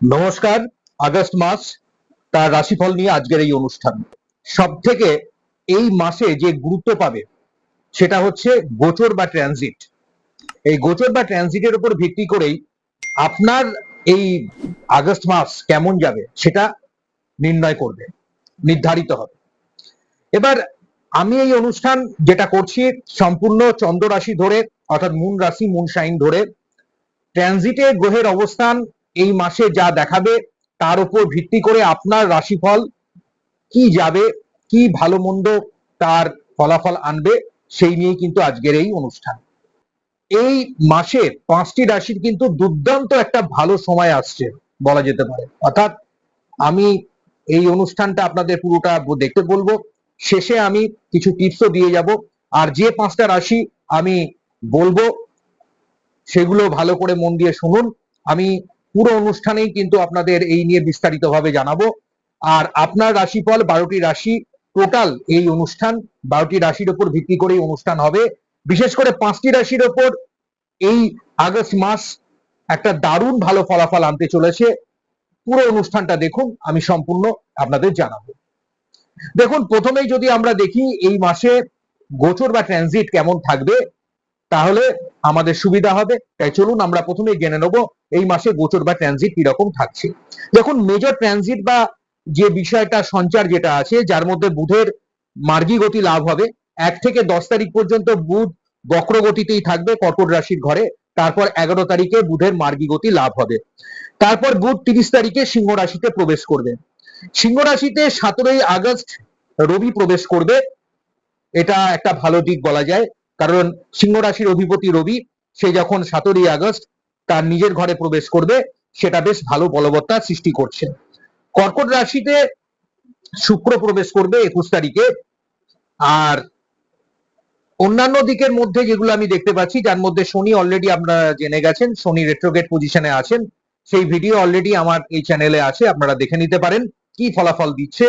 নমস্কার, আগস্ট মাস তার রাশিফল নিয়ে আজকের এই অনুষ্ঠান। সব থেকে এই মাসে যে গুরুত্ব পাবে সেটা হচ্ছে গোচর বা ট্রানজিট এই গোচর বা ট্রানজিটের উপর ভিত্তি করেই আপনার এই আগস্ট মাস কেমন যাবে সেটা নির্ণয় করবে, নির্ধারিত হবে। এবার আমি এই অনুষ্ঠান যেটা করছি সম্পূর্ণ চন্দ্র রাশি ধরে, অর্থাৎ মুন রাশি, মুন সাইন ধরে ট্রানজিটে গ্রহের অবস্থান এই মাসে যা দেখাবে, তার উপর ভিত্তি করে আপনার রাশিফল কি যাবে, কি ভালো মন্দ তার ফলাফল আনবে, সেই নিয়ে কিন্তু আজকের এই অনুষ্ঠান। এই মাসে পাঁচটি রাশির কিন্তু দুর্দান্ত একটা ভালো সময় আসছে বলা যেতে পারে। অর্থাৎ আমি এই অনুষ্ঠানটা আপনাদের পুরোটা দেখতে বলব। শেষে আমি কিছু টিপসও দিয়ে যাব। আর যে পাঁচটা রাশি আমি বলব, সেগুলো ভালো করে মন দিয়ে শুনুন। আমি পুরো অনুষ্ঠানেই কিন্তু আপনাদের এই নিয়ে বিস্তারিতভাবে জানাব। আর আপনার রাশিফল বারোটি রাশি টোটাল এই অনুষ্ঠান, বারোটি রাশির উপর ভিত্তি করে এই অনুষ্ঠান হবে। বিশেষ করে পাঁচটি রাশির ওপর এই আগস্ট মাস একটা দারুণ ভালো ফলাফল আনতে চলেছে। পুরো অনুষ্ঠানটা দেখুন, আমি সম্পূর্ণ আপনাদের জানাব। দেখুন, প্রথমেই যদি আমরা দেখি এই মাসে গোচর বা ট্রানজিট কেমন থাকবে তাহলে আমাদের সুবিধা হবে। তাই চলুন আমরা প্রথমে জেনে নেব এই মাসে গোচর বা ট্রানজিট কীরকম থাকছে। দেখুন মেজর ট্রানজিট বা যে বিষয়টা, সঞ্চার যেটা আছে, যার মধ্যে বুধের মার্গী গতি লাভ হবে। এক থেকে দশ তারিখ পর্যন্ত বুধ বক্রগতিতেই থাকবে কর্কট রাশির ঘরে। তারপর এগারো তারিখে বুধের মার্গী গতি লাভ হবে। তারপর বুধ তিরিশ তারিখে সিংহ রাশিতে প্রবেশ করবে। সিংহ রাশিতে সতেরোই আগস্ট রবি প্রবেশ করবে। এটা একটা ভালো দিক বলা যায়। কারণ সিংহ রাশির অধিপতি রবি, সে যখন সতেরোই আগস্ট তার নিজের ঘরে প্রবেশ করবে, সেটা বেশ ভালো বলবত্তা সৃষ্টি করছে। কর্কট রাশিতে শুক্র প্রবেশ করবে একুশ তারিখে। আর অন্যান্য দিকের মধ্যে যেগুলো আমি দেখতে পাচ্ছি, যার মধ্যে শনি অলরেডি আপনারা জেনে গেছেন, শনি রেট্রোগেট পজিশনে আছেন, সেই ভিডিও অলরেডি আমার এই চ্যানেলে আছে, আপনারা দেখে নিতে পারেন, কি ফলাফল দিচ্ছে।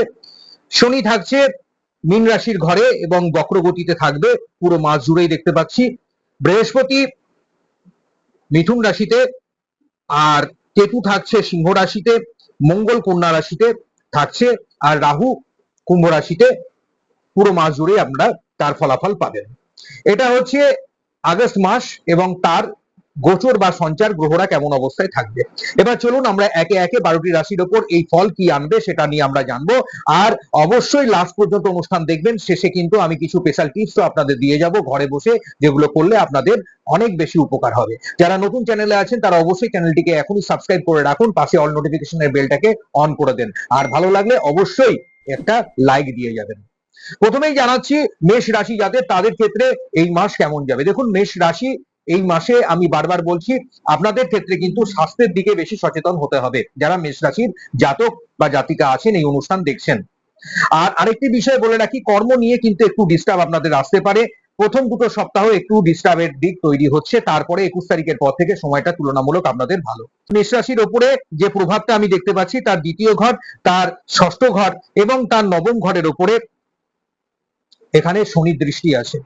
শনি থাকছে মীন রাশির ঘরে এবং বক্রগতিতে থাকবে, পুরো মাস জুড়েই দেখতে পাচ্ছি। বৃহস্পতি মিথুন রাশিতে আর কেতু থাকছে সিংহ রাশিতে, মঙ্গল কন্যা রাশিতে থাকছে, আর রাহু কুম্ভ রাশিতে পুরো মাস জুড়ে আপনারা তার ফলাফল পাবেন। এটা হচ্ছে আগস্ট মাস এবং তার গোচর বা সঞ্চার গ্রহরা কেমন অবস্থায় থাকবে। এবার চলুন আমরা একে একে বারোটি রাশির ওপর এই ফল কি আনবে সেটা নিয়ে আমরা জানব। আর অবশ্যই লাস্ট পর্যন্ত অনুষ্ঠান দেখবেন, শেষে কিন্তু আমি কিছু স্পেশাল টিপসও আপনাদের দিয়ে যাব ঘরে বসে, যেগুলো করলে আপনাদের অনেক বেশি উপকার হবে। যারা নতুন চ্যানেলে আছেন, তারা অবশ্যই চ্যানেলটিকে এখনই সাবস্ক্রাইব করে রাখুন, পাশে অল নোটিফিকেশনের বেলটাকে অন করে দেন। আর ভালো লাগলে অবশ্যই একটা লাইক দিয়ে যাবেন। প্রথমেই জানাচ্ছি মেষ রাশি যাদের, তাদের ক্ষেত্রে এই মাস কেমন যাবে? দেখুন, মেষ রাশি এই মাসে আমি বারবার বলছি, আপনাদের ক্ষেত্রে কিন্তু স্বাস্থ্যের দিকে বেশি সচেতন হতে হবে। যারা মেষ রাশির জাতক বা জাতিকা আছেন, এই অনুষ্ঠান দেখছেন। আর আরেকটি বিষয় বলে রাখি, কর্ম নিয়ে কিন্তু একটু ডিস্টার্ব আপনাদের আসতে পারে। প্রথম দুটো সপ্তাহ একটু ডিস্টার্বের দিক তৈরি হচ্ছে, তারপরে একুশ তারিখের পর থেকে সময়টা তুলনামূলক আপনাদের ভালো। মেষ রাশির ওপরে যে প্রভাবটা আমি দেখতে পাচ্ছি, তার দ্বিতীয় ঘর, তার ষষ্ঠ ঘর এবং তার নবম ঘরের ওপরে এখানে শনি দৃষ্টি আছে।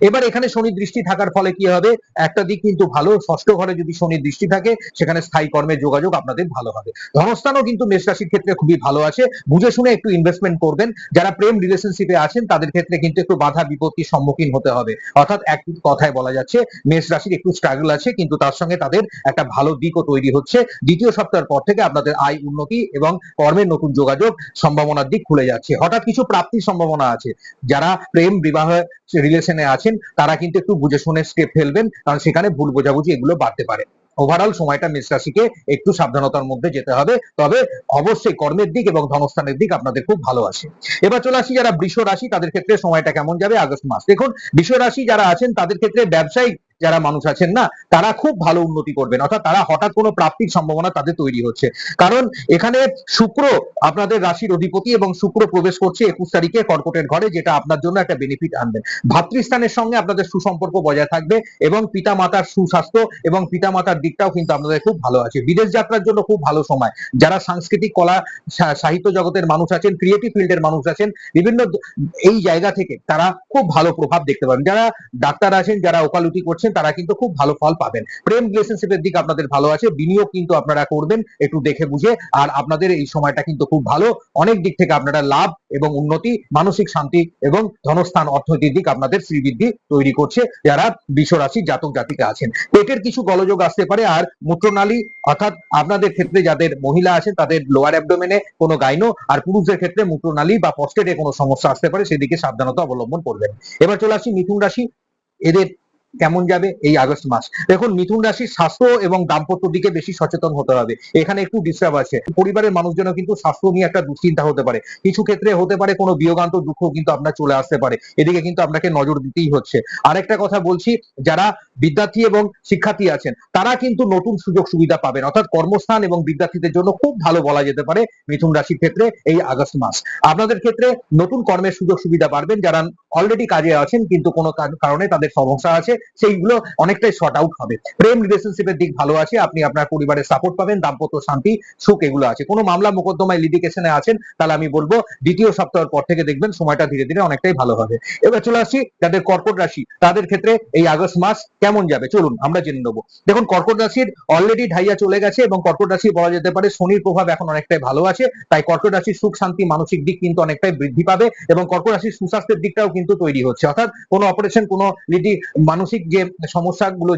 এবার এখানে শনি দৃষ্টি থাকার ফলে কি হবে? একটা দিক কিন্তু ভালো, ষষ্ঠ ঘরে যদি শনি দৃষ্টি থাকে, সেখানে স্থায়ী কর্মের যোগাযোগ আপনাদের ভালো হবে। ধনস্থানও কিন্তু মেষ রাশির ক্ষেত্রে খুবই ভালো আছে। বুঝে শুনে একটু ইনভেস্টমেন্ট করবেন। যারা প্রেম রিলেশনশিপে আছেন, তাদের ক্ষেত্রে কিন্তু একটু বাধা বিপত্তির সম্মুখীন হতে হবে। অর্থাৎ এক কথায় বলা যাচ্ছে, মেষ রাশির একটু স্ট্রাগল আছে, কিন্তু তার সঙ্গে তাদের একটা ভালো দিকও তৈরি হচ্ছে। দ্বিতীয় সপ্তাহের পর থেকে আপনাদের আয় উন্নতি এবং কর্মের নতুন যোগাযোগ সম্ভাবনার দিক খুলে যাচ্ছে। হঠাৎ কিছু প্রাপ্তির সম্ভাবনা আছে। যারা প্রেম, বিবাহ রিলেশনে আছেন, তারা কিন্তু একটু বুঝে শুনে স্টেপ ফেলবেন, কারণ সেখানে ভুল বোঝাবুঝি এগুলো বাড়তে পারে। ওভারঅল সময়টা মেষ রাশিকে একটু সাবধানতার মধ্যে যেতে হবে, তবে অবশ্যই কর্মের দিক এবং ধনস্থানের দিক আপনাদের খুব ভালো আছে। এবার চলে আসি যারা বৃষ রাশি, তাদের ক্ষেত্রে সময়টা কেমন যাবে আগস্ট মাস? দেখুন, বৃষ রাশি যারা আছেন, তাদের ক্ষেত্রে ব্যবসায়িক যারা মানুষ আছেন না, তারা খুব ভালো উন্নতি করবেন। অর্থাৎ তারা হঠাৎ কোনো প্রাপ্তির সম্ভাবনা তাদের তৈরি হচ্ছে। কারণ এখানে শুক্র আপনাদের রাশির অধিপতি এবং শুক্র প্রবেশ করছে একুশ তারিখে কর্কটের ঘরে, যেটা আপনার জন্য একটা বেনিফিট আনবেন ভাতৃস্থানের সঙ্গে আপনাদের সুসম্পর্ক বজায় থাকবে এবং পিতা মাতার সুস্বাস্থ্য এবং পিতা মাতার দিকটাও কিন্তু আপনাদের খুব ভালো আছে। বিদেশ যাত্রার জন্য খুব ভালো সময়। যারা সাংস্কৃতিক কলা সাহিত্য জগতের মানুষ আছেন ক্রিয়েটিভ ফিল্ডের মানুষ আছেন, বিভিন্ন এই জায়গা থেকে তারা খুব ভালো প্রভাব দেখতে পাবেন। যারা ডাক্তার আছেন, যারা ওকালতি করছেন করছেন, তারা কিন্তু খুব ভালো ফল পাবেন। প্রেম রিলেশনশিপের দিক আপনাদের ভালো আছে, বিনিয়োগ কিন্তু আপনারা করবেন একটু দেখে বুঝে, আর আপনাদের এই সময়টা কিন্তু খুব ভালো। অনেক দিক থেকে আপনারা লাভ এবং উন্নতি, মানসিক শান্তি এবং ধনস্থান অর্থনৈতিক দিক আপনাদের শ্রীবৃদ্ধি তৈরি করছে, যারা বিশ্বরাশি জাতক জাতিকা আছেন। পেটের কিছু গলযোগ আসতে পারে, আর মূত্রনালী, অর্থাৎ আপনাদের ক্ষেত্রে যাদের মহিলা আছেন, তাদের লোয়ার অ্যাবডোমেনে কোনো গাইনো আর পুরুষদের ক্ষেত্রে মূত্রনালী বা প্রস্টেটে কোনো সমস্যা আসতে পারে, সেদিকে সাবধানতা অবলম্বন করবেন। এবার চলে আসি মিথুন রাশি। এদের কেমন যাবে এই আগস্ট মাস। দেখুন, মিথুন রাশির স্বাস্থ্য এবং দাম্পত্য দিকে বেশি সচেতন হতে হবে। এখানে একটু ডিস্টার্ব আছে। পরিবারের মানুষজনও কিন্তু স্বাস্থ্য নিয়ে একটা দুশ্চিন্তা হতে পারে। কিছু ক্ষেত্রে হতে পারে কোনো বিয়োগান্ত দুঃখ কিন্তু আপনার চলে আসতে পারে। এদিকে কিন্তু আপনাকে নজর দিতেই হচ্ছে। আরেকটা কথা বলছি, যারা বিদ্যার্থী এবং শিক্ষার্থী আছেন, তারা কিন্তু নতুন সুযোগ সুবিধা পাবেন। অর্থাৎ কর্মস্থান এবং বিদ্যার্থীদের জন্য খুব ভালো বলা যেতে পারে মিথুন রাশির ক্ষেত্রে এই আগস্ট মাস। আপনাদের ক্ষেত্রে নতুন কর্মের সুযোগ সুবিধা পারবেন। যারা অলরেডি কাজে আছেন, কিন্তু কোনো কারণে তাদের সমস্যা আছে। সেইগুলো অনেকটাই শর্ট আউট হবে। প্রেম রিলেশনশিপের দিক ভালো আছে, আপনি আপনার পরিবারের সাপোর্ট পাবেন, দাম্পত্য শান্তি, সুখ এগুলো আছে। কোনো মামলা মোকদ্দমায় লিটিগেশনে আছেন, তাহলে আমি বলব দ্বিতীয় সপ্তাহের পর থেকে দেখবেন সময়টা ধীরে ধীরে অনেকটাই ভালো হবে। এবার চলে আসছি যাদের কর্কট রাশি, তাদের ক্ষেত্রে এই আগস্ট মাস কেমন যাবে? চলুন আমরা জেনে নেব। দেখুন, কর্কট রাশির অলরেডি ঢাইয়া চলে গেছে এবং কর্কট রাশি বলা যেতে পারে শনির প্রভাব এখন অনেকটাই ভালো আছে, তাই কর্কট রাশির সুখ, শান্তি, মানসিক দিক কিন্তু অনেকটাই বৃদ্ধি পাবে এবং কর্কট রাশির সুস্বাস্থ্যের দিকটাও কিন্তু তৈরি হচ্ছে। অর্থাৎ কোনো অপারেশন কোনো লিডি মানসিক যে সমস্যাগুলো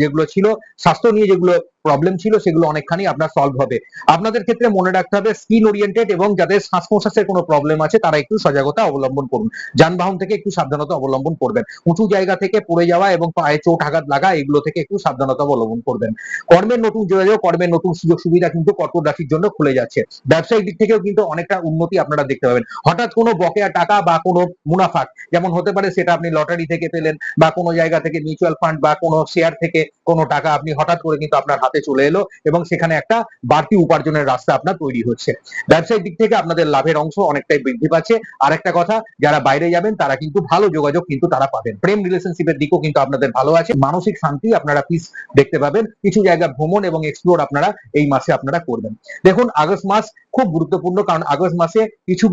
যেগুলো ছিল, স্বাস্থ্য নিয়ে যেগুলো প্রবলেম ছিল, সেগুলো অনেকখানি আপনার সলভ হবে। আপনাদের ক্ষেত্রে মনে রাখতে হবে স্কিন ওরিয়েন্টেড এবং যাদের শ্বাস প্রশ্বাসের কোনো প্রবলেম আছে, তারা একটু সজাগতা অবলম্বন করুন। যানবাহন থেকে একটু সাবধানতা অবলম্বন করবেন। উঁচু জায়গা থেকে পড়ে যাওয়া এবং পায়ে চোট, আঘাত লাগা, এগুলো থেকে একটু সাবধানতা অবলম্বন করবেন। কর্মের নতুন যোগাযোগ, কর্মের নতুন সুযোগ সুবিধা কিন্তু কর্কট রাশির জন্য খুলে যাচ্ছে। ব্যবসায়িক দিক থেকেও কিন্তু অনেকটা উন্নতি আপনারা দেখতে পাবেন। হঠাৎ কোনো বকেয়া টাকা বা কোনো মুনাফা, যেমন হতে পারে সেটা আপনি লটারি থেকে পেলেন বা কোনো জায়গা থেকে মিউচুয়াল ফান্ড বা কোনো শেয়ার থেকে কোনো টাকা আপনি হঠাৎ করে কিন্তু আপনার হাতে চলে এলো এবং সেখানে একটা বাড়তি উপার্জনের রাস্তা আপনার তৈরি হচ্ছে। ব্যবসায়িক দিক থেকে আপনাদের লাভের অংশ অনেকটাই বৃদ্ধি পাচ্ছে। আরেকটা কথা, যারা বাইরে যাবেন, তারা কিন্তু ভালো যোগাযোগ কিন্তু তারা পাবেন। প্রেম রিলেশনশিপের দিকও কিন্তু আপনাদের ভালো আছে। মানসিক শান্তি আপনারা পিস দেখতে পাবেন। কিছু জায়গা ভ্রমণ এবং এক্সপ্লোর আপনারা এই মাসে আপনারা করবেন। দেখুন, আগস্ট মাস খুব গুরুত্বপূর্ণ কারণ আগস্ট মাসে কিছু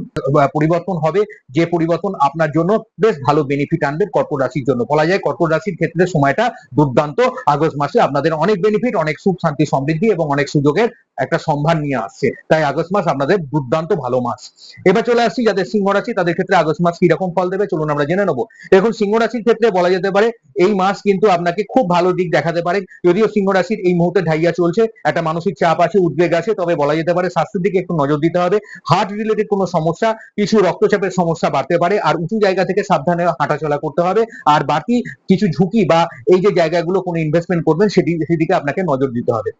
পরিবর্তন হবে। যে পরিবর্তন আপনার জন্য বেশ ভালো বেনিফিট আনবে কর্কট রাশির জন্য। বলা যায় কর্কট রাশির ক্ষেত্রে সময়টা দুর্দান্ত। আগস্ট মাসে আপনাদের অনেক বেনিফিট অনেক সুখ, শান্তি, সমৃদ্ধি এবং অনেক সুযোগের একটা সম্ভার নিয়ে আসছে। তাই আগস্ট মাস আপনাদের দুর্দান্ত ভালো মাস। এবার চলে আসছি যাদের সিংহ রাশি, তাদের ক্ষেত্রে আগস্ট মাস কীরকম ফল দেবে চলুন আমরা জেনে নেব। দেখুন, সিংহ রাশির ক্ষেত্রে বলা যেতে পারে এই মাস কিন্তু আপনাকে খুব ভালো দিক দেখাতে পারে। যদিও সিংহ রাশির এই মুহূর্তে ঢাইয়া চলছে, একটা মানসিক চাপ আছে, উদ্বেগ আছে, তবে বলা যেতে পারে স্বাস্থ্যের দিকে একটু নজর দিতে হবে। হার্ট রিলেটেড কোনো সমস্যা, কিছু রক্তচাপের সমস্যা বাড়তে পারে, আর উঁচু জায়গা থেকে সাবধানে হাঁটাচলা করতে হবে, আর বাকি কিছু ঝুঁকি বা এই যে জায়গাগুলো কোনো ইনভেস্টমেন্ট করবেন, সেটি সেদিকে আপনাকে নজর দিতে হবে।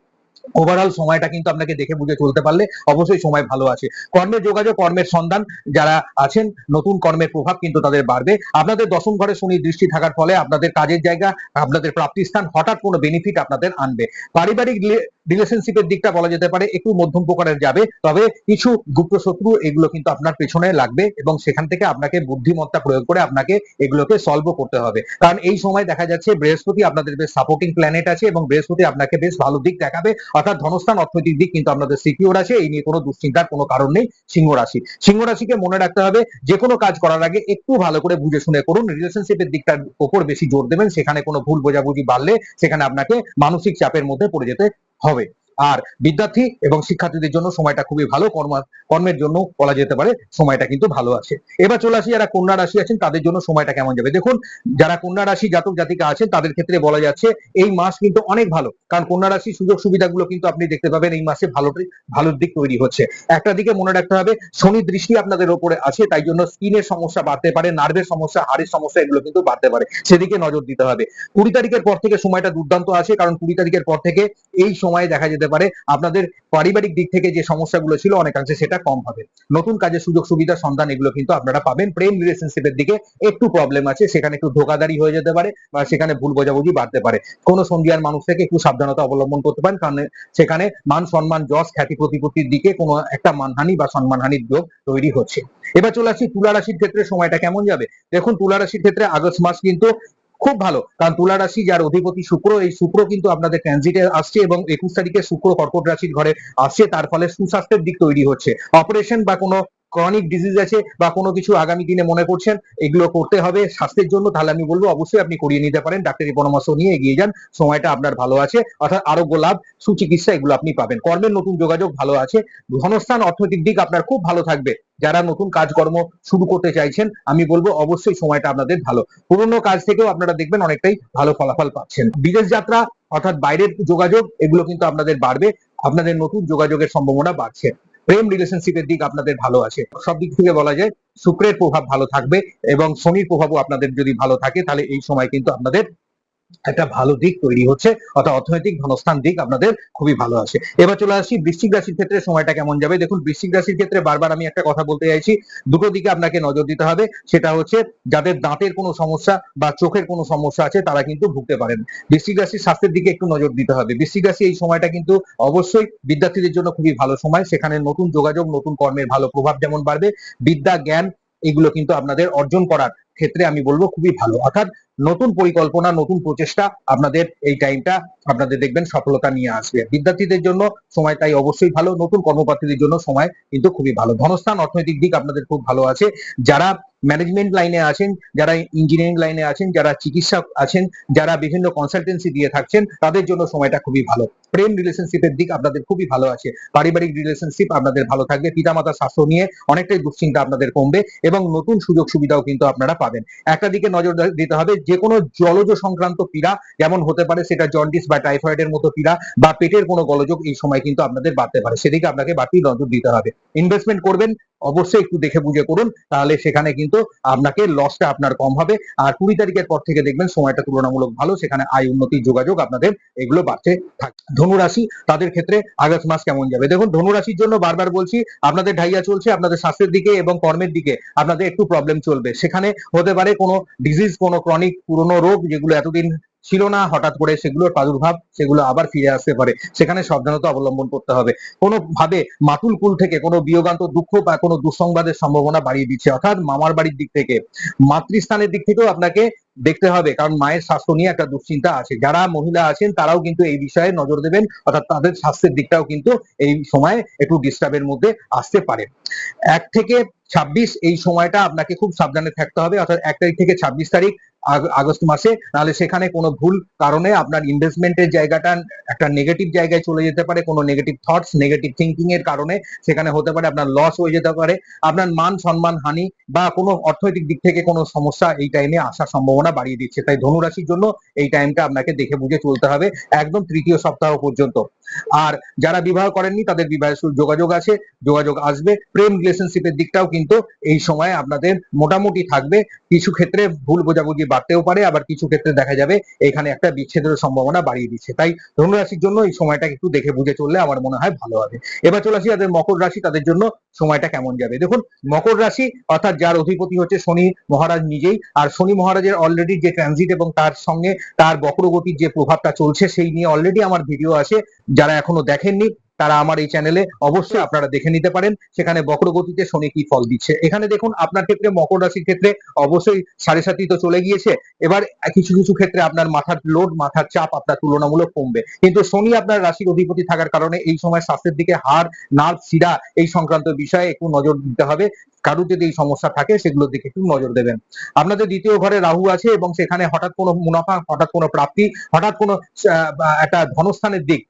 ওভারঅল সময়টা কিন্তু আপনাকে দেখে বুঝে চলতে পারলে অবশ্যই সময় ভালো আছে কর্মের যোগাযোগ, কর্মের সন্ধান যারা আছেন, নতুন কর্মের প্রভাব কিন্তু তাদের বাড়বে। আপনাদের দশম ঘরে শনি দৃষ্টি থাকার ফলে আপনাদের কাজের জায়গা, আপনাদের প্রাপ্তিস্থান হঠাৎ কোনো বেনিফিট আপনাদের আনবে। পারিবারিক রিলেশনশিপের দিকটা বলা যেতে পারে, একটু মধ্যম প্রকারের যাবে। তবে কিছু গুপ্ত শত্রু এগুলো কিন্তু আপনার পেছনে লাগবে এবং সেখান থেকে আপনাকে বুদ্ধিমত্তা প্রয়োগ করে আপনাকে এগুলোকে সলভ করতে হবে। কারণ এই সময় দেখা যাচ্ছে বৃহস্পতি আপনাদের বেশ সাপোর্টিং প্ল্যানেট আছে এবং বৃহস্পতি আপনাকে বেশ ভালো দিক দেখাবে। অর্থাৎ ধনস্থান, অর্থনৈতিক দিক কিন্তু আপনাদের সিকিউর আছে। এই নিয়ে কোনো দুশ্চিন্তার কোনো কারণ নেই সিংহ রাশি। সিংহ রাশিকে মনে রাখতে হবে যে কোনো কাজ করার আগে একটু ভালো করে বুঝে শুনে করুন। রিলেশনশিপের দিকটার উপর বেশি জোর দেবেন, সেখানে কোনো ভুল বোঝাবুঝি বাড়লে সেখানে আপনাকে মানসিক চাপের মধ্যে পড়ে যেতে হবে আর বিদ্যার্থী এবং শিক্ষার্থীদের জন্য সময়টা খুবই ভালো, কর্ম, কর্মের জন্য বলা যেতে পারে সময়টা কিন্তু ভালো আছে। এবার চলে আসি, যারা কন্যা রাশি আছেন তাদের জন্য সময়টা কেমন যাবে? দেখুন, যারা কন্যা রাশি জাতক জাতিকা আছেন তাদের ক্ষেত্রে বলা যাচ্ছে এই মাস কিন্তু অনেক ভালো। কারণ কন্যা রাশি সুযোগ সুবিধাগুলো কিন্তু আপনি দেখতে পাবেন এই মাসে ভালো ভালোর দিক তৈরি হচ্ছে। একটা দিকে মনে রাখতে হবে, শনি দৃষ্টি আপনাদের ওপরে আছে, তাই জন্য স্কিনের সমস্যা বাড়তে পারে নার্ভের সমস্যা, হাড়ের সমস্যা এগুলো কিন্তু বাড়তে পারে। সেদিকে নজর দিতে হবে। কুড়ি তারিখের পর থেকে সময়টা দুর্দান্ত আছে, কারণ কুড়ি তারিখের পর থেকে এই সময়ে দেখা যেতে পারে, আপনাদের পারিবারিক দিক থেকে যে সমস্যাগুলো ছিল অনেকাংশে সেটা কম হবে। নতুন কাজের সুযোগ সুবিধা সন্ধান এগুলো কিন্তু আপনারা পাবেন। প্রেম রিলেশনশিপের দিকে একটু প্রবলেম আছে, সেখানে একটু ধোকাদারি হয়ে যেতে পারে বা সেখানে ভুল বোঝাবুঝি বাড়তে পারে। কোনো সন্ধিয়ার মানুষ থেকে একটু সাবধানতা অবলম্বন করতে পারেন, কারণ সেখানে মান সম্মান, যশ, খ্যাতি, প্রতিপত্তির দিকে কোনো একটা মানহানি বা সম্মানহানির যোগ তৈরি হচ্ছে। এবার চলে আসি তুলা রাশির ক্ষেত্রে সময়টা কেমন যাবে? দেখুন, তুলা রাশির ক্ষেত্রে আগস্ট মাস কিন্তু খুব ভালো। কারণ তুলা রাশি যার অধিপতি শুক্র, এই শুক্র কিন্তু আপনাদের ট্রানজিটে আসছে এবং একুশ তারিখে শুক্র কর্কট রাশির ঘরে আসছে। তার ফলে সুস্বাস্থ্যের দিক তৈরি হচ্ছে। অপারেশন বা কোনো ক্রনিক ডিজিজ আছে বা কোনো কিছু আগামী দিনে মনে করছেন, এগুলো করতে হবে স্বাস্থ্যের জন্য, তাহলে আমি বলব অবশ্যই আপনি করিয়ে নিতে পারেন। ডাক্তারি পরামর্শ নিয়ে এগিয়ে যান, সময়টা আপনার ভালো আছে, অর্থাৎ আরোগ্য লাভ, সুচিকিৎসা এগুলো আপনি পাবেন। কর্মের নতুন যোগাযোগ ভালো আছে, ধনস্থান, অর্থনৈতিক দিক আপনার খুব ভালো থাকবে। যারা নতুন কাজকর্ম শুরু করতে চাইছেন, আমি বলব অবশ্যই সময়টা আপনাদের ভালো। পুরনো কাজ থেকেও আপনারা দেখবেন অনেকটাই ভালো ফলাফল পাচ্ছেন। বিদেশ যাত্রা অর্থাৎ বাইরের যোগাযোগ, এগুলো কিন্তু আপনাদের বাড়বে। আপনাদের নতুন যোগাযোগের সম্ভাবনা বাড়ছে। প্রেম রিলেশনশিপের দিক আপনাদের ভালো আছে। সব দিক থেকে বলা যায়, শুক্রের প্রভাব ভালো থাকবে এবং শনির প্রভাবও আপনাদের যদি ভালো থাকে, তাহলে এই সময় কিন্তু আপনাদের একটা ভালো দিক তৈরি হচ্ছে, অর্থাৎ অর্থনৈতিক ধনস্থান দিক আপনাদের খুবই ভালো আছে এবার চলে আসি বৃশ্চিক রাশির ক্ষেত্রে সময়টা কেমন যাবে? দেখুন, বৃশ্চিক রাশির ক্ষেত্রে বারবার আমি একটা কথা বলতে চাইছি, দুটো দিকে আপনাকে নজর দিতে হবে, সেটা হচ্ছে যাদের দাঁতের কোনো সমস্যা বা চোখের কোনো সমস্যা আছে, তারা কিন্তু ভুগতে পারেন। বৃশ্চিক রাশির স্বাস্থ্যের দিকে একটু নজর দিতে হবে। বৃশ্চিক রাশি এই সময়টা কিন্তু অবশ্যই বিদ্যার্থীদের জন্য খুবই ভালো সময়, সেখানে নতুন যোগাযোগ, নতুন কর্মের ভালো প্রভাব যেমন বাড়বে, বিদ্যা, জ্ঞান এগুলো কিন্তু আপনাদের অর্জন করার ক্ষেত্রে আমি বলব খুবই ভালো। অর্থাৎ নতুন পরিকল্পনা, নতুন প্রচেষ্টা আপনাদের এই টাইমটা আপনাদের দেখবেন সফলতা নিয়ে আসবে। বিদ্যার্থীদের জন্য সময় তাই অবশ্যই ভালো, নতুন কর্মপ্রার্থীদের জন্য সময় কিন্তু খুবই ভালো। ধনস্থান, অর্থনৈতিক দিক আপনাদের খুব ভালো আছে। যারা ম্যানেজমেন্ট লাইনে আছেন, যারা ইঞ্জিনিয়ারিং লাইনে আছেন, যারা চিকিৎসক আছেন, যারা বিভিন্ন কনসালটেন্সি দিয়ে থাকছেন, তাদের জন্য সময়টা খুবই ভালো। প্রেম রিলেশনশিপের দিক আপনাদের খুবই ভালো আছে। পারিবারিক রিলেশনশিপ আপনাদের ভালো থাকবে। পিতামাতার স্বাস্থ্য নিয়ে অনেকটাই দুশ্চিন্তা আপনাদের কমবে এবং নতুন সুযোগ সুবিধাও কিন্তু আপনারা একটা দিকে নজর দিতে হবে যে কোনো জলজ সংক্রান্ত পীড়া যেমন হতে পারে সেটা জন্ডিস বা টাইফয়েডের মতো পীড়া বা পেটের কোনো গলযোগ এই সময় কিন্তু আপনাদের বাড়তে পারে। সেদিকে আপনাকে বাড়তি নজর দিতে হবে। ইনভেস্টমেন্ট করবেন অবশ্যই একটু দেখে বুঝে করুন, তাহলে সেখানে কিন্তু আপনাকে লসটা আপনার কম হবে। আর কুড়ি তারিখের পর থেকে দেখবেন সময়টা তুলনামূলক ভালো, সেখানে আয় উন্নতির যোগাযোগ আপনাদের এগুলো বাড়তে থাকবে ধনুরাশি, তাদের ক্ষেত্রে আগস্ট মাস কেমন যাবে? দেখুন, ধনুরাশির জন্য বারবার বলছি, আপনাদের ঢাইয়া চলছে, আপনাদের স্বাস্থ্যের দিকে এবং কর্মের দিকে আপনাদের একটু প্রবলেম চলবে। সেখানে হতে পারে কোনো ডিজিজ কোনো ক্রনিক পুরনো রোগ যেগুলো এতদিন ছিল না, হঠাৎ করে সেগুলোর প্রাদুর্ভাব, সেগুলো আবার ফিরে আসতে পারে। সেখানে সাবধানতা অবলম্বন করতে হবে। কোনোভাবে মাতুল কুল থেকে কোনো বিয়োগান্ত দুঃখ বা কোনো দুঃসংবাদের সম্ভাবনা বাড়িয়ে দিচ্ছে। অর্থাৎ মামার বাড়ির দিক থেকে, মাতৃস্থানের দিক থেকেও আপনাকে দেখতে হবে, কারণ মায়ের স্বাস্থ্য নিয়ে একটা দুশ্চিন্তা আছে। যারা মহিলা আছেন, তারাও কিন্তু এই বিষয়ে নজর দেবেন, অর্থাৎ তাদের স্বাস্থ্যের দিকটাও কিন্তু এই সময় একটু ডিস্টার্বের মধ্যে আসতে পারে। এক থেকে ছাব্বিশ, এই সময়টা আপনাকে খুব সাবধানে থাকতে হবে, অর্থাৎ এক তারিখ থেকে ছাব্বিশ তারিখ, আগ- আগস্ট মাসে। নাহলে সেখানে কোনো ভুল কারণে আপনার ইনভেস্টমেন্টের জায়গাটা একটা নেগেটিভ জায়গায় চলে যেতে পারে, কোনো নেগেটিভ থটস নেগেটিভ থিঙ্কিং এর কারণে সেখানে হতে পারে, আপনার লস হয়ে যেতে পারে। আপনার মান সম্মান হানি বা কোনো অর্থনৈতিক দিক থেকে কোনো সমস্যা এই টাইমে আসার সম্ভাবনা বাড়িয়ে দিচ্ছে। তাই ধনুরাশির জন্য এই টাইমটা আপনাকে দেখে বুঝে চলতে হবে একদম তৃতীয় সপ্তাহ পর্যন্ত। আর যারা বিবাহ করেননি, তাদের বিবাহের যোগাযোগ আছে, যোগাযোগ আসবে। প্রেম রিলেশনশিপের দিকটাও কিন্তু এই সময় আপনাদের মোটামুটি থাকবে। কিছু ক্ষেত্রে ভুল বোঝাবুঝি বাড়তেও পারে, আবার কিছু ক্ষেত্রে দেখা যাবে এখানে একটা বিচ্ছেদের সম্ভাবনা বাড়িয়ে দিচ্ছে। তাই ধনুরাশির জন্য এই সময়টা একটু দেখে বুঝে চললে আমার মনে হয় ভালো হবে। এবার চলে আসি যাদের মকর রাশি, তাদের জন্য সময়টা কেমন যাবে? দেখুন, মকর রাশি অর্থাৎ যার অধিপতি হচ্ছে শনি মহারাজ নিজেই, আর শনি মহারাজের অলরেডি যে ট্রানজিট এবং তার সঙ্গে তার বক্রগতির যে প্রভাবটা চলছে, সেই নিয়ে অলরেডি আমার ভিডিও আছে। যারা এখনও দেখেননি তারা আমার এই চ্যানেলে অবশ্যই আপনারা দেখে নিতে পারেন, সেখানে বক্রগতিতে শনি কি ফল দিচ্ছে। এখানে দেখুন, আপনার ক্ষেত্রে মকর রাশির ক্ষেত্রে অবশ্যই সাড়ে সাতই তো চলে গিয়েছে। এবার কিছু কিছু ক্ষেত্রে আপনার মাথার লোড মাথার চাপ আপনার তুলনামূলক কমবে। কিন্তু শনি আপনার রাশির অধিপতি থাকার কারণে এই সময় স্বাস্থ্যের দিকে হাড়, নার্ভ, শিরা এই সংক্রান্ত বিষয়ে একটু নজর দিতে হবে। কারুর যদি এই সমস্যা থাকে, সেগুলোর দিকে একটু নজর দেবেন। আপনাদের দ্বিতীয় ঘরে রাহু আছে এবং সেখানে হঠাৎ কোনো মুনাফা, হঠাৎ কোনো প্রাপ্তি, হঠাৎ কোনো একটা ধনস্থানের দিক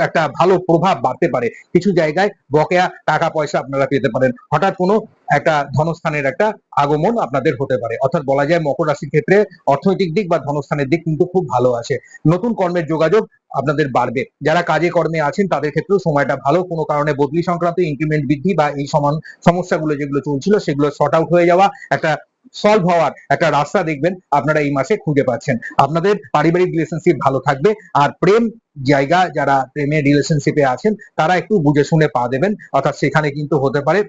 একটা ভালো প্রভাব বাড়তে পারে। কিছু জায়গায় বকেয়া টাকা পয়সা আপনারা পেতে পারেন। হঠাৎ কোনো একটা ধনস্থানের একটা আগমন আপনাদের হতে পারে। অর্থাৎ বলা যায় মকর রাশির ক্ষেত্রে অর্থনৈতিক দিক বা ধনস্থানের দিক কিন্তু খুব ভালো আছে। নতুন কর্মের যোগাযোগ আপনাদের বাড়বে। যারা কাজে কর্মে আছেন তাদের ক্ষেত্রেও সময়টা ভালো। কোনো কারণে বদলি সংক্রান্ত ইনক্রিমেন্ট বৃদ্ধি বা এই সমান সমস্যাগুলো যেগুলো চলছিল সেগুলো শর্ট আউট হয়ে যাওয়া, একটা সলভ হওয়ার একটা রাস্তা দেখবেন আপনারা এই মাসে খুঁজে পাচ্ছেন। আপনাদের পারিবারিক রিলেশনশিপ ভালো থাকবে আর প্রেম জায়গা যারা প্রেমের রিলেশনশিপে আছেন, তারা একটু বুঝে শুনে পা দেবেন। অর্থাৎ সেখানে কিন্তু হতে পারে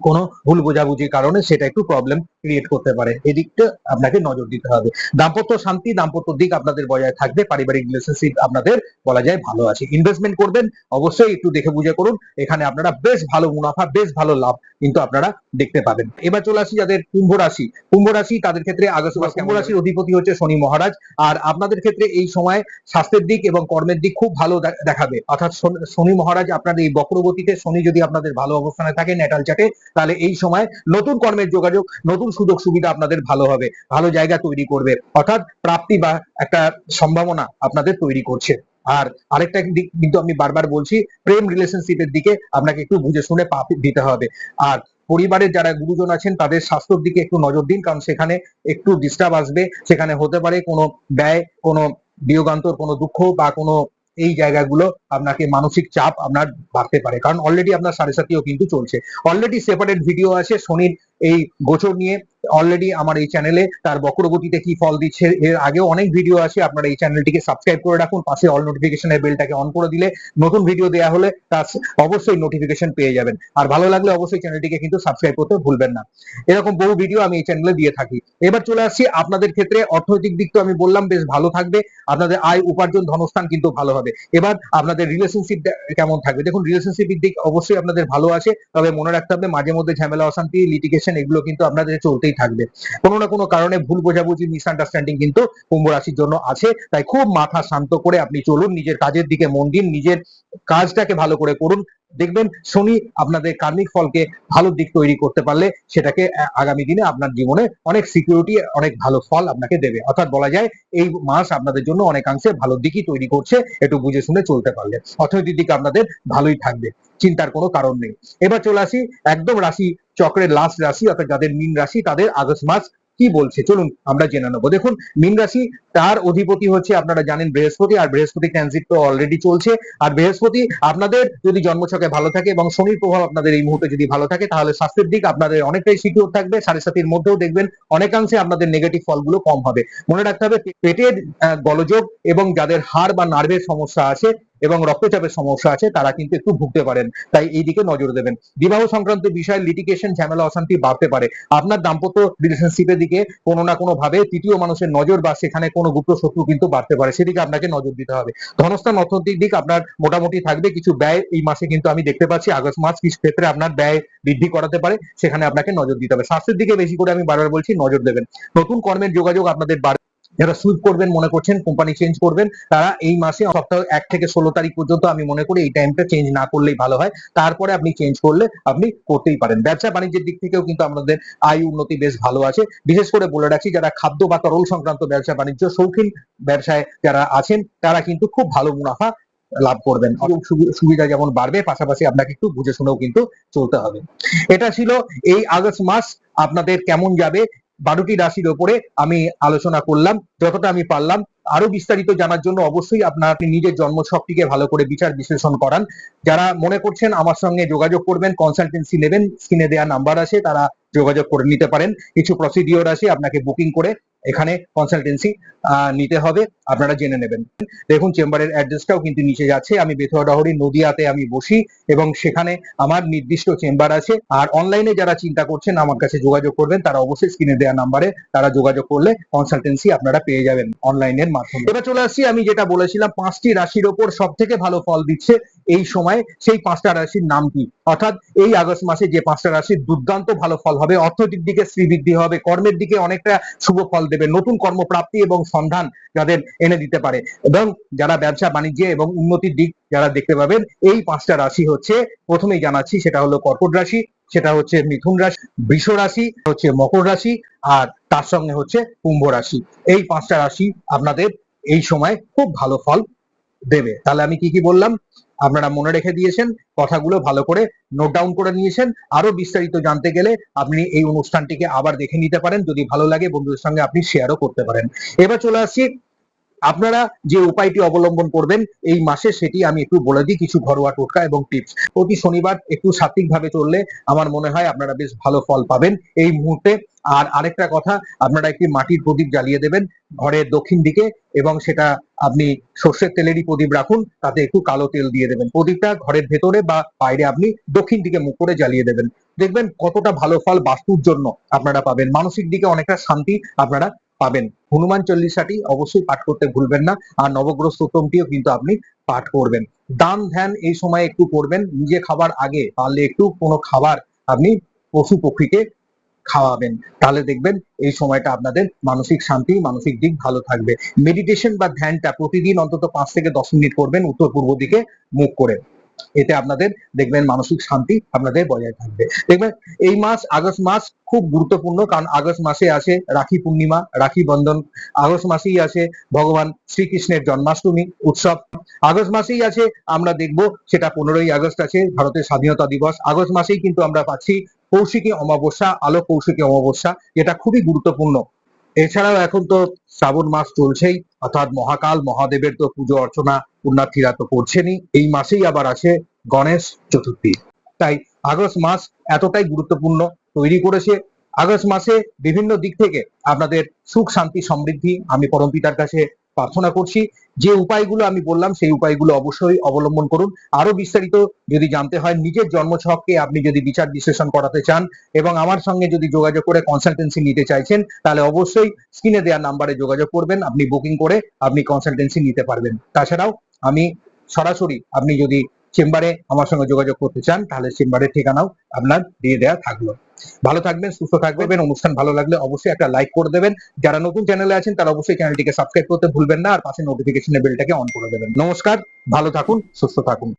কোনো ভুল বোঝাবুঝির কারণে সেটা একটু প্রবলেম ক্রিয়েট করতে পারে। এদিকটা আপনাকে নজর দিতে হবে। দাম্পত্য শান্তি, দাম্পত্য দিক আপনাদের বজায় থাকবে। পারিবারিক রিলেশনশিপ আপনাদের বলা যায় ভালো আছে। ইনভেস্টমেন্ট করবেন, অবশ্যই একটু দেখে বুঝে করুন। এখানে আপনারা বেশ ভালো মুনাফা, বেশ ভালো লাভ কিন্তু আপনারা দেখতে পাবেন। এবার চলে আসি যাদের কুম্ভ রাশি। কুম্ভ রাশি তাদের ক্ষেত্রে আগস্ট মাস কুম্ভ রাশির অধিপতি হচ্ছে শনি মহারাজ। আর আপনাদের ক্ষেত্রে এই সময় স্বাস্থ্যের দিক এবং কর্মের দিক খুব ভালো দেখাবে। অর্থাৎ শনি- মহারাজ আপনার এই বক্রগতিতে, শনি যদি আপনাদের ভালো অবস্থানে থাকে ন্যাটাল চাটে তাহলে এই সময় নতুন কর্মের যোগাযোগ, নতুন সুযোগ সুবিধা আপনাদের ভালো হবে, ভালো জায়গা তৈরি করবে। অর্থাৎ প্রাপ্তি বা একটা সম্ভাবনা আপনাদের তৈরি করছে। আর আরেকটা দিক কিন্তু আমি বারবার বলছি, প্রেম রিলেশনশিপের দিকে আপনাকে একটু বুঝে শুনে পা দিতে হবে। আর পরিবারের যারা গুরুজন আছেন, তাদের স্বাস্থ্যের দিকে একটু নজর দিন, কারণ সেখানে একটু ডিস্টার্ব আসবে। সেখানে হতে পারে কোনো ব্যয়, কোনো বিয়োগান্তর, কোনো দুঃখ বা কোনো এই জায়গাগুলো আপনাকে মানসিক চাপ আপনার বাড়তে পারে। কারণ অলরেডি আপনার সাড়ে সাথেও কিন্তু চলছে। অলরেডি সেপারেট ভিডিও আছে, শনির এই গোচর নিয়ে অলরেডি আমার এই চ্যানেলে তার বক্রগতিতে কি ফল দিচ্ছে, এর আগেও অনেক ভিডিও আছে আপনারা এই চ্যানেলটিকে সাবস্ক্রাইব করে রাখুন, পাশে অল নোটিফিকেশনের বেলটাকে অন করে দিলে নতুন ভিডিও দেওয়া হলে তার অবশ্যই নোটিফিকেশন পেয়ে যাবেন। আর ভালো লাগলে অবশ্যই চ্যানেলটিকে কিন্তু সাবস্ক্রাইব করতে ভুলবেন না। এরকম বহু ভিডিও আমি এই চ্যানেলে দিয়ে থাকি। এবার চলে আসছি আপনাদের ক্ষেত্রে, অর্থনৈতিক দিক তো আমি বললাম, বেশ ভালো থাকবে, আপনাদের আয়, উপার্জন, ধনস্থান কিন্তু ভালো হবে। এবার আপনাদের রিলেশনশিপ কেমন থাকবে? দেখুন রিলেশনশিপের দিক অবশ্যই আপনাদের ভালো আছে, তবে মনে রাখতে হবে মাঝে মধ্যে ঝামেলা, অশান্তি লিটিগেশন এগুলো কিন্তু আপনাদের চলতেই থাকবে। কোনো না কোনো কারণে ভুল বোঝাবুঝি মিসআন্ডারস্ট্যান্ডিং কিন্তু কুম্ভ রাশির জন্য আছে। তাই খুব মাথা শান্ত করে আপনি চলুন, নিজের কাজের দিকে মন দিন, নিজের কাজটাকে ভালো করে করুন। দেখবেন শনি আপনাদের কার্মিক ফলকে ভালো দিক তৈরি করতে পারলে সেটাকে আগামী দিনে আপনার জীবনে অনেক সিকিউরিটি অনেক ভালো ফল আপনাকে দেবে। অর্থাৎ বলা যায়, এই মাস আপনাদের জন্য অনেকাংশে ভালো দিকই তৈরি করছে, একটু বুঝে শুনে চলতে পারলে। অর্থনৈতিক দিক আপনাদের ভালোই থাকবে। চিন্তার কোনো কারণ নেই। এবার চলে আসি একদম রাশি চক্রের লাস্ট রাশি, অর্থাৎ যাদের মীন রাশি, তাদের আগস্ট মাস কি বলছে? চলুন আমরা জেনে নেব। দেখুন, মীন রাশি তার অধিপতি হচ্ছে আপনারা জানেন বৃহস্পতি, আর বৃহস্পতি ট্রানজিট তো অলরেডি চলছে। আর বৃহস্পতি আপনাদের যদি জন্মছকে ভালো থাকে এবং শনির প্রভাব আপনাদের এই মুহূর্তে যদি ভালো থাকে, তাহলে স্বাস্থ্যের দিক আপনাদের অনেকটাই সিকিউর থাকবে। সাড়ে সাতির মধ্যেও দেখবেন অনেকাংশে আপনাদের নেগেটিভ ফলগুলো কম হবে। মনে রাখতে হবে, পেটের গলযোগ এবং যাদের হাড় বা নার্ভের সমস্যা আছে এবং রক্তচাপের সমস্যা আছে, তারা কিন্তু একটু ভুগতে পারেন। তাই এই দিকে নজর দেবেন। বিবাহ সংক্রান্ত বিষয়ে লিটিগেশন ঝামেলা অশান্তি বাড়তে পারে। আপনার দাম্পত্য রিলেশনশিপের দিকে কোনো না কোনো ভাবে তৃতীয় মানুষের নজর বা সেখানে কোনো গুপ্ত শত্রু কিন্তু বাড়তে পারে। সেদিকে আপনাকে নজর দিতে হবে। ধনস্থান অর্থনৈতিক দিক আপনার মোটামুটি থাকবে। কিছু ব্যয় এই মাসে কিন্তু আমি দেখতে পাচ্ছি, আগস্ট মাস কিছু ক্ষেত্রে আপনার ব্যয় বৃদ্ধি করাতে পারে। সেখানে আপনাকে নজর দিতে হবে। স্বাস্থ্যের দিকে বেশি করে আমি বারবার বলছি, নজর দেবেন। নতুন কর্মের যোগাযোগ আপনাদের বাড়বে। যারা সুইপ করবেন মনে করছেন কোম্পানি চেঞ্জ করবেন, তারা এই মাসে সপ্তাহ এক থেকে ষোলো তারিখ পর্যন্ত আমি মনে করি এই টাইমটা চেঞ্জ না করলেই ভালো হয়। তারপরে আপনি চেঞ্জ করলে আপনি করতেই পারেন। ব্যবসা বাণিজ্যের দিক থেকেও কিন্তু আমাদের আয় উন্নতি বেশ ভালো আছে। বিশেষ করে বলে রাখছি, যারা খাদ্য বা তরল সংক্রান্ত ব্যবসা বাণিজ্য, শৌখিন ব্যবসায় যারা আছেন, তারা কিন্তু খুব ভালো মুনাফা লাভ করবেন। সুবিধা যেমন বাড়বে, পাশাপাশি আপনাকে একটু বুঝে শুনেও কিন্তু চলতে হবে। এটা ছিল এই আগস্ট মাস। আপনাদের কেমন যাবে বারোটি রাশির ওপরে আমি আলোচনা করলাম, যতটা আমি পারলাম। আরও বিস্তারিত জানার জন্য অবশ্যই আপনার আপনি নিজের জন্মছকটিকে ভালো করে বিচার বিশ্লেষণ করান। যারা মনে করছেন আমার সঙ্গে যোগাযোগ করবেন কনসালটেন্সি নেবেন স্ক্রিনে দেওয়া নাম্বার আছে, তারা যোগাযোগ করে নিতে পারেন। কিছু প্রসিডিওর আছে, আপনাকে বুকিং করে এখানে কনসালটেন্সি নিতে হবে, আপনারা জেনে নেবেন। দেখুন, চেম্বারের অ্যাড্রেসটাও কিন্তু নিচে যাচ্ছে। আমি বেথুয়া ডহরি, নদিয়াতে আমি বসি এবং সেখানে আমার নির্দিষ্ট চেম্বার আছে। আর অনলাইনে যারা চিন্তা করছেন, আমার কাছে যোগাযোগ করবেন, তারা অবশ্যই স্ক্রিনে দেওয়া নাম্বারে তারা যোগাযোগ করলে কনসালটেন্সি আপনারা পেয়ে যাবেন অনলাইনের মাধ্যমে। এবার চলে আসছি, আমি যেটা বলেছিলাম, পাঁচটি রাশির ওপর সব থেকে ভালো ফল দিচ্ছে এই সময় সেই পাঁচটা রাশির নাম কি? অর্থাৎ এই আগস্ট মাসে যে পাঁচটা রাশির দুর্দান্ত ভালো ফল হবে, অর্থনৈতিক দিকে শ্রীবৃদ্ধি হবে, কর্মের দিকে অনেকটা শুভ ফল দেবে, নতুন কর্মপ্রাপ্তি এবং সন্ধান যাদের এনে দিতে পারে। এবং যারা ব্যবসা, বাণিজ্যে এবং উন্নতির দিক যারা দেখতে পাবেন, এই পাঁচটা রাশি হচ্ছে প্রথমেই জানাচ্ছি সেটা হলো কর্কট রাশি, সেটা হচ্ছে মিথুন রাশি, বৃষ রাশি হচ্ছে মকর রাশি, আর তার সঙ্গে হচ্ছে কুম্ভ রাশি। এই পাঁচটা রাশি আপনাদের এই সময় খুব ভালো ফল দেবে। তাহলে আমি কি কি বললাম? আপনারা মনে রেখে দিয়েছেন, কথাগুলো ভালো করে নোট ডাউন করে নিয়েছেন। আরও বিস্তারিত জানতে গেলে আপনি এই অনুষ্ঠানটিকে আবার দেখে নিতে পারেন। যদি ভালো লাগে বন্ধুদের সঙ্গে আপনি শেয়ারও করতে পারেন। এবার চলে আসছি আপনারা যে উপায়টি অবলম্বন করবেন, এই মাসে সেটি আমি একটু বলে দিই, কিছু ঘরোয়া টোটকা এবং টিপস। প্রতি শনিবার একটু সাত্বিক ভাবে চললে আমার মনে হয় আপনারা বেশ ভালো ফল পাবেন এই মুহূর্তে। আর আরেকটা কথা, আপনারা একটি মাটির প্রদীপ জ্বালিয়ে দেবেন ঘরের দক্ষিণ দিকে এবং সেটা আপনি সর্ষের তেলেরই প্রদীপ রাখুন, তাতে একটু কালো তেল দিয়ে দেবেন। প্রদীপটা ঘরের ভেতরে বা বাইরে আপনি দক্ষিণ দিকে মুখ করে জ্বালিয়ে দেবেন। দেখবেন কতটা ভালো ফল বাস্তুর জন্য আপনারা পাবেন। মানসিক দিকে অনেকটা শান্তি আপনারা পাবেন। হনুমান চল্লিশাটি অবশ্যই পাঠ করতে ভুলবেন না, আর নবগ্রহ স্তোত্রমটিও কিন্তু আপনি পাঠ করবেন। দান ধ্যান এই সময় একটু করবেন, নিজে খাবার আগে, পারলে একটু কোনো খাবার আপনি পশু পক্ষীকে খাওয়াবেন। তাহলে দেখবেন এই সময়টা আপনাদের মানসিক শান্তি, মানসিক দিক ভালো থাকবে। মেডিটেশন বা ধ্যানটা প্রতিদিন অন্তত পাঁচ থেকে দশ মিনিট করবেন উত্তর পূর্ব দিকে মুখ করে। এতে আপনাদের দেখবেন মানসিক শান্তি আপনাদের বজায় থাকবে। দেখবেন এই মাস, আগস্ট মাস খুব গুরুত্বপূর্ণ কারণ আগস্ট মাসে আসে রাখি পূর্ণিমা, রাখি বন্ধন। আগস্ট মাসেই আছে ভগবান শ্রীকৃষ্ণের জন্মাষ্টমী উৎসব। আগস্ট মাসেই আছে আমরা দেখব সেটা পনেরোই আগস্ট আছে, ভারতের স্বাধীনতা দিবস। আগস্ট মাসেই কিন্তু আমরা পাচ্ছি কৌশিকী অমাবস্যা আলো কৌশিকী অমাবস্যা, যেটা খুবই গুরুত্বপূর্ণ। এছাড়াও এখন তো শ্রাবণ মাস চলছেই, অর্থাৎ মহাকাল, মহাদেবের তো পুজো অর্চনা পুণ্যার্থীরা তো করছেনই, এই মাসেই আবার আসে গণেশ চতুর্থী। তাই আগস্ট মাস এতটাই গুরুত্বপূর্ণ তৈরি করেছে। আগস্ট মাসে বিভিন্ন দিক থেকে আপনাদের সুখ, শান্তি, সমৃদ্ধি আমি পরমপিতার কাছে প্রার্থনা করছি, যে উপায়গুলো আমি বললাম সেই উপায়গুলো অবশ্যই অবলম্বন করুন। আরও বিস্তারিত যদি জানতে হয়, নিজের জন্মছককে আপনি যদি বিচার বিশ্লেষণ করাতে চান এবং আমার সঙ্গে যদি যোগাযোগ করে কনসালটেন্সি নিতে চাইছেন, তাহলে অবশ্যই স্ক্রিনে দেওয়া নাম্বারে যোগাযোগ করবেন, আপনি বুকিং করে আপনি কনসালটেন্সি নিতে পারবেন। তাছাড়াও আমি সরাসরি আপনি যদি চেম্বারে আমার সঙ্গে যোগাযোগ করতে চান, তাহলে চেম্বারের ঠিকানাও আপনার দিয়ে দেওয়া থাকল। ভালো থাকবেন, সুস্থ থাকবেন, অনুষ্ঠান ভালো লাগলে অবশ্যই একটা লাইক করে দেবেন। যারা নতুন চ্যানেলে আছেন, তারা অবশ্যই চ্যানেলটিকে সাবস্ক্রাইব করতে ভুলবেন না, আর পাশে নোটিফিকেশনের বেলটাকে অন করে দেবেন। নমস্কার, ভালো থাকুন, সুস্থ থাকুন।